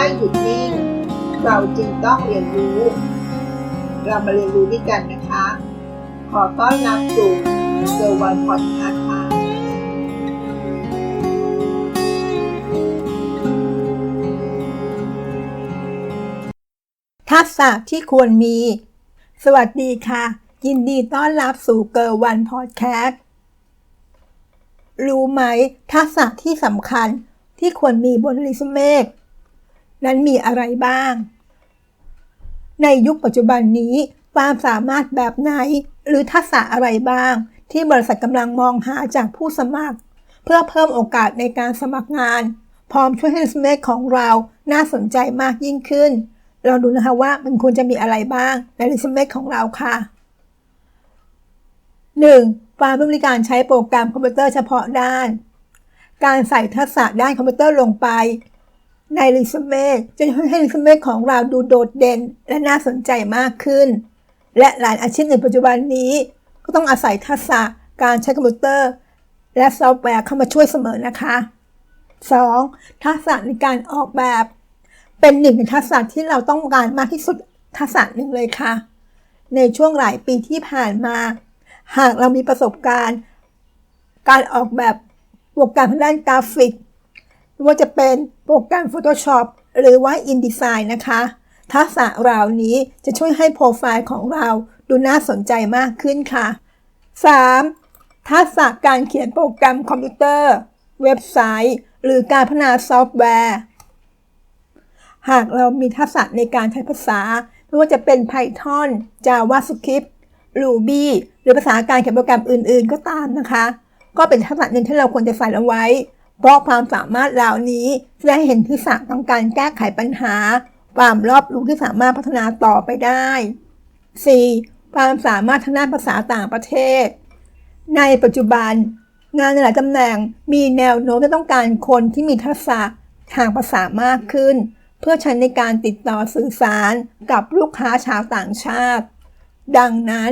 ไม่หยุดนิ่ง เราจึงต้องเรียนรู้ เรามาเรียนรู้ด้วยกันนะคะ ขอต้อนรับสู่เซอร์วันพอดคาส์ค่ะทักษะที่ควรมี สวัสดีค่ะ ยินดีต้อนรับสู่เกอร์วันพอดแคสต์รู้ไหม ทักษะที่สำคัญที่ควรมีบนรีสูเม่ นั้นมีอะไรบ้าง ในยุคปัจจุบันนี้ความสามารถแบบไหน หรือทักษะอะไรบ้าง ที่บริษัทกำลังมองหาจากผู้สมัคร เพื่อเพิ่มโอกาสในการสมัครงาน พร้อมช่วยให้สูเม่ของเราน่าสนใจมากยิ่งขึ้น เราดูนะคะว่ามันควรจะมีอะไรบ้างในรีสูเม่ของเราค่ะ 1. ความรู้ในการใช้โปรแกรมคอมพิวเตอร์เฉพาะด้าน การใส่ทักษะด้านคอมพิวเตอร์ลงไป ในรีสูเม่จะช่วยให้รีสูเม่ของเราดูโดดเด่น และน่าสนใจมากขึ้น และหลายอาชีพในปัจจุบันนี้ ก็ต้องอาศัยทักษะการใช้คอมพิวเตอร์ และซอฟต์แวร์เข้ามาช่วยเสมอนะคะ 2. ทักษะในการออกแบบ เป็นหนึ่งในทักษะที่เราต้องการมากที่สุดทักษะหนึ่งเลยค่ะ ในช่วงหลายปีที่ผ่านมา หากเรามีประสบการณ์ การออกแบบโปรแกรมทางด้านกราฟิก ไม่ว่าจะเป็นโปรแกรม Photoshop หรือว่า InDesign นะคะ ทักษะเหล่านี้จะช่วยให้โปรไฟล์ของเราดูน่าสนใจมากขึ้นค่ะ 3. ทักษะการเขียนโปรแกรมคอมพิวเตอร์ เว็บไซต์ หรือการพัฒนาซอฟต์แวร์ หากเรามีทักษะในการใช้ภาษา ไม่ว่าจะเป็น Python JavaScript Ruby หรือภาษาการเขียนโปรแกรมอื่น ๆ ก็ตามนะคะ ก็เป็นทักษะหนึ่งที่เราควรจะใส่เอาไว้ เพราะความสามารถเหล่านี้จะได้เห็นทักษะของการแก้ไขปัญหา ความรอบรู้ที่สามารถพัฒนาต่อไปได้ 4. ความสามารถทางด้านภาษาต่างประเทศ ในปัจจุบัน งานในหลายตำแหน่งมีแนวโน้มจะต้องการคนที่มีทักษะทางภาษามากขึ้น เพื่อใช้ในการติดต่อสื่อสารกับลูกค้าชาวต่างชาติ ดังนั้น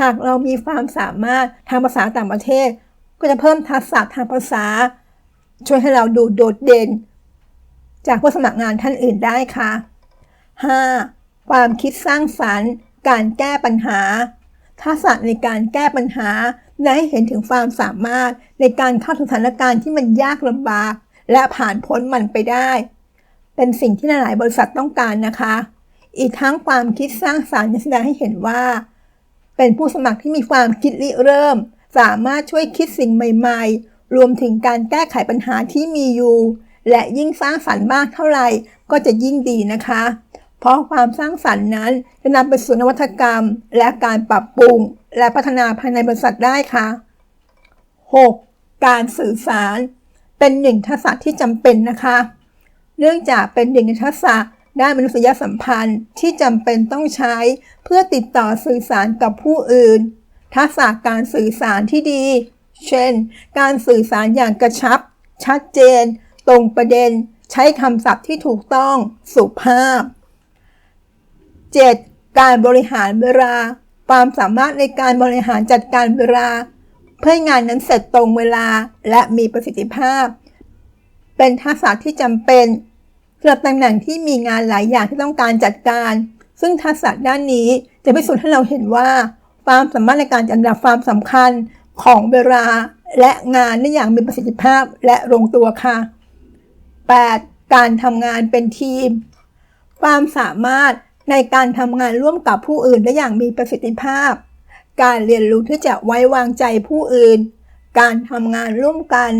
หากเรามีความสามารถทางภาษาต่างประเทศ ก็จะเพิ่มทักษะทางภาษา ช่วยให้เราดูโดดเด่น จากผู้สมัครงานท่านอื่นได้ค่ะ 5. ความคิดสร้างสรรค์ การแก้ปัญหา ทักษะในการแก้ปัญหา และให้เห็นถึงความสามารถในการเข้าสถานการณ์ที่มันยากลำบาก และผ่านพ้นมันไปได้ เป็นสิ่งที่หลายบริษัทต้องการนะคะ อีกทั้งความคิดสร้างสรรค์แสดงให้เห็นว่า เป็นผู้สมัครที่มีความคิดริเริ่ม สามารถช่วยคิดสิ่งใหม่ ๆ รวมถึงการแก้ไขปัญหาที่มีอยู่ และยิ่งสร้างสรรค์มากเท่าไหร่ ก็จะยิ่งดีนะคะ เพราะความสร้างสรรค์นั้นจะนำไปสู่นวัตกรรม และการปรับปรุง และพัฒนาภายในบริษัทได้ค่ะ 6. การสื่อสาร เป็นหนึ่งทักษะที่จำเป็นนะคะ เนื่องจากเป็นหนึ่งในทักษะด้านมนุษยสัมพันธ์ที่จำเป็นต้องใช้เพื่อติดต่อสื่อสารกับผู้อื่น ทักษะการสื่อสารที่ดี เช่น การสื่อสารอย่างกระชับ ชัดเจน ตรงประเด็น ใช้คำศัพท์ที่ถูกต้อง สุภาพ 7. การบริหารเวลา ความสามารถในการบริหารจัดการเวลา เพื่อให้งานนั้นเสร็จตรงเวลาและมีประสิทธิภาพ เป็นทักษะที่จำเป็นสำหรับตำแหน่งที่มีงานหลายอย่างที่ต้องการจัดการ ซึ่งทักษะด้านนี้จะพิสูจน์ให้เราเห็นว่าความสามารถในการจัดอันดับความสำคัญ ของเวลาและงานได้อย่างมีประสิทธิภาพและลงตัวค่ะ 8. การทำงานเป็นทีม ความสามารถในการทำงานร่วมกับผู้อื่นได้อย่างมีประสิทธิภาพ การเรียนรู้ที่จะไว้วางใจผู้อื่น การทำงานร่วมกัน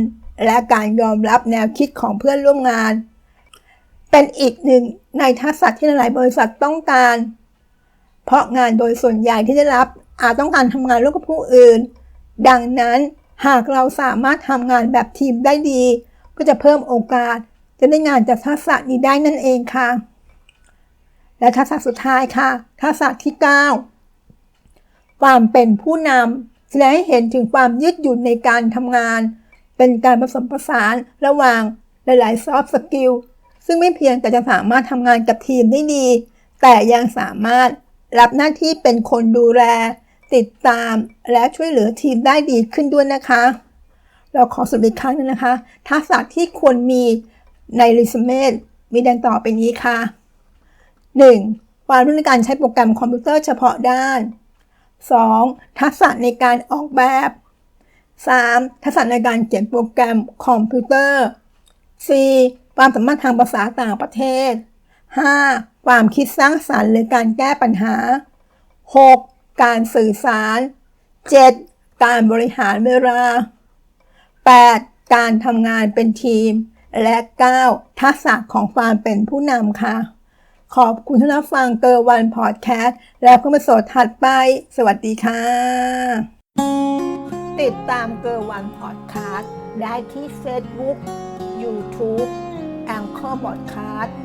และการยอมรับแนวคิดของเพื่อนร่วมงาน เป็นอีกหนึ่งในทักษะที่หลายบริษัทต้องการ เพราะงานโดยส่วนใหญ่ที่ได้รับอาจต้องการทำงานร่วมกับผู้อื่น ดังนั้นหากเราสามารถทำงานแบบทีมได้ดี ก็จะเพิ่มโอกาส จะได้งานจากทักษะนี้ได้นั่นเองค่ะ และทักษะสุดท้ายค่ะ ทักษะที่ 9 ความเป็นผู้นำแสดงให้เห็นถึงความยืดหยุ่นในการทำงาน เป็นการผสมผสานระหว่างหลายๆ soft skill ซึ่งไม่เพียงแต่จะสามารถทำงานกับทีมได้ดี แต่ยังสามารถรับหน้าที่เป็นคนดูแล ติดตามและช่วยเหลือทีมได้ดีขึ้นด้วยนะคะ เราขอสรุปอีกครั้งนึงนะคะ ทักษะที่ควรมีในรีสเม่มีดังต่อไปนี้ค่ะ 1. ความรู้ในการใช้โปรแกรมคอมพิวเตอร์เฉพาะด้าน 2. ทักษะในการออกแบบ 3. ทักษะในการเขียนโปรแกรมคอมพิวเตอร์ 4. ความสามารถทางภาษาต่างประเทศ 5. ความคิดสร้างสรรค์หรือการแก้ปัญหา 6. การสื่อสาร 7. การบริหารเวลา 8. การทำงานเป็นทีม และ 9. ทักษะของความเป็นผู้นำค่ะ ขอบคุณที่รับฟังเกอร์วันพอดแคสต์ แล้วก็มาสดถัดไป สวัสดีค่ะ ติดตามเกอร์วันพอดแคสต์ได้ที่ Facebook YouTube แองเกอร์บอดคาสต์